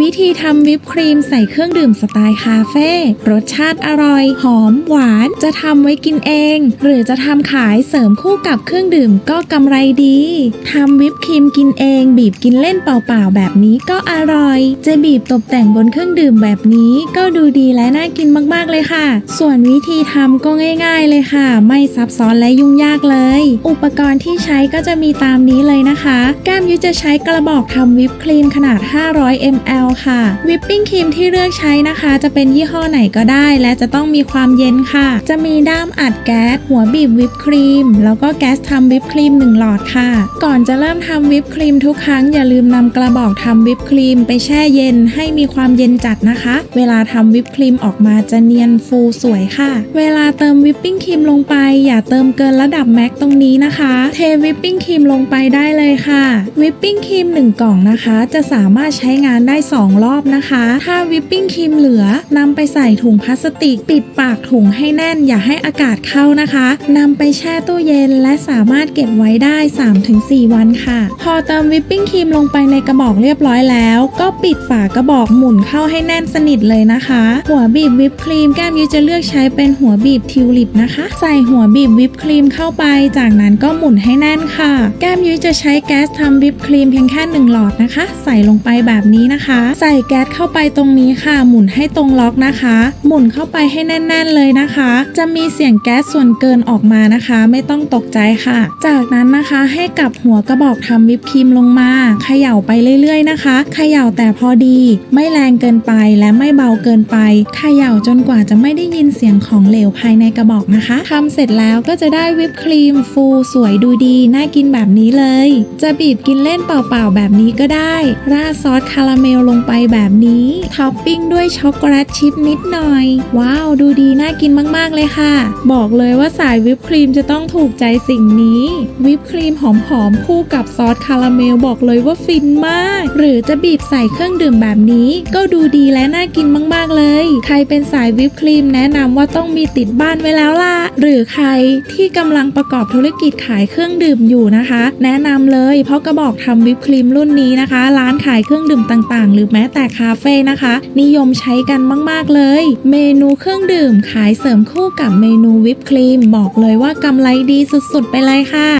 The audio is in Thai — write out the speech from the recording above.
วิธีทำวิปครีมใส่เครื่องดื่มสไตล์คาเฟ่รสชาติอร่อย หอมหวานจะทำไว้กินเอง หรือจะทำขายเสริมคู่กับเครื่องดื่มก็กำไรดีทำวิปครีมกินเอง บีบกินเล่นเปล่าๆแบบนี้ก็อร่อย จะบีบตกแต่งบนเครื่องดื่มแบบนี้ก็ดูดีและน่ากินมากๆเลยค่ะ ส่วนวิธีทำก็ง่าย ๆเลยค่ะ ไม่ซับซ้อนและยุ่งยากเลย อุปกรณ์ที่ใช้ก็จะมีตามนี้เลยนะคะ แก้มยุ้ยจะใช้กระบอกทำวิปครีมขนาด 500 ml ค่ะ วิปปิ้งครีมที่เลือกใช้นะคะ จะเป็นยี่ห้อไหนก็ได้ และจะต้องมีความเย็นค่ะ จะมีด้ามอัดแก๊ส หัวบีบวิปครีม แล้วก็แก๊สทำวิปครีม1หลอดค่ะ ก่อนจะเริ่มทำวิปครีมทุกครั้งอย่าลืมนำกระบอกทำวิปครีมไปแช่เย็นให้มีความเย็นจัดนะคะ เวลาทำวิปครีมออกมาจะเนียนฟูสวยค่ะ เวลาเติมวิปปิ้งครีมลงไป อย่าเติมเกินระดับแม็กตรงนี้นะคะ เทวิปปิ้งครีมลงไปได้เลยค่ะ วิปปิ้งครีม1กล่องนะคะ จะสามารถใช้งานได้2 รอบนะคะ ถ้าวิปปิ้งครีมเหลือนำไปใส่ถุงพลาสติก ปิดปากถุงให้แน่นอย่าให้อากาศเข้านะคะนำไปแช่ตู้เย็นและสามารถเก็บไว้ได้ 3-4 วันค่ะ พอเติมวิปปิ้งครีมลงไปในกระบอกเรียบร้อยแล้ว ก็ปิดฝากระบอกหมุนเข้าให้แน่นสนิทเลยนะคะ หัวบีบวิปครีมแก้มยุ้ยจะเลือกใช้เป็นหัวบีบทิวลิปนะคะ ใส่หัวบีบวิปครีมเข้าไป จากนั้นก็หมุนให้แน่นค่ะ แก้มยุ้ยจะใช้แก๊สทำวิปครีมเพียงแค่หนึ่งหลอดนะคะ ใส่ลงไปแบบนี้นะคะใส่แก๊สเข้าไปตรงนี้ค่ะ หมุนให้ตรงล็อกนะคะ หมุนเข้าไปให้แน่น ๆเลยนะคะ จะมีเสียงแก๊สส่วนเกินออกมานะคะ ไม่ต้องตกใจค่ะ จากนั้นนะคะให้กลับหัวกระบอกทำวิปครีมลงมาเขย่าไปเรื่อยๆนะคะเขย่าแต่พอดี ไม่แรงเกินไปและไม่เบาเกินไปเขย่าจนกว่าจะไม่ได้ยินเสียงของเหลวภายในกระบอกนะคะทำเสร็จแล้วก็จะได้วิปครีมฟูสวยดูดีน่ากินแบบนี้เลย จะบีบกินเล่นเปล่าๆแบบนี้ก็ได้ ราดซอสคาราเมลลงไปแบบนี้ท็อปปิ้งด้วยช็อกโกแลตชิพนิดหน่อย ว้าว ดูดีน่ากินมากๆเลยค่ะ บอกเลยว่าสายวิปครีมจะต้องถูกใจสิ่งนี้ วิปครีมหอมๆคู่กับซอสคาราเมลบอกเลยว่าฟินมาก หรือจะบีบใส่เครื่องดื่มแบบนี้ ก็ดูดีและน่ากินมากๆเลย ใครเป็นสายวิปครีมแนะนำว่าต้องมีติดบ้านไว้แล้วล่ะ หรือใครที่กำลังประกอบธุรกิจขายเครื่องดื่มอยู่นะคะ แนะนำเลยเพราะกระบอกทำวิปครีมรุ่นนี้นะคะ ร้านขายเครื่องดื่มต่างหรือแม้แต่คาเฟ่นะคะ นิยมใช้กันมาก ๆ เลย เมนูเครื่องดื่มขายเสริมคู่กับเมนูวิปครีม บอกเลยว่ากำไรดีสุด ๆ ไปเลยค่ะ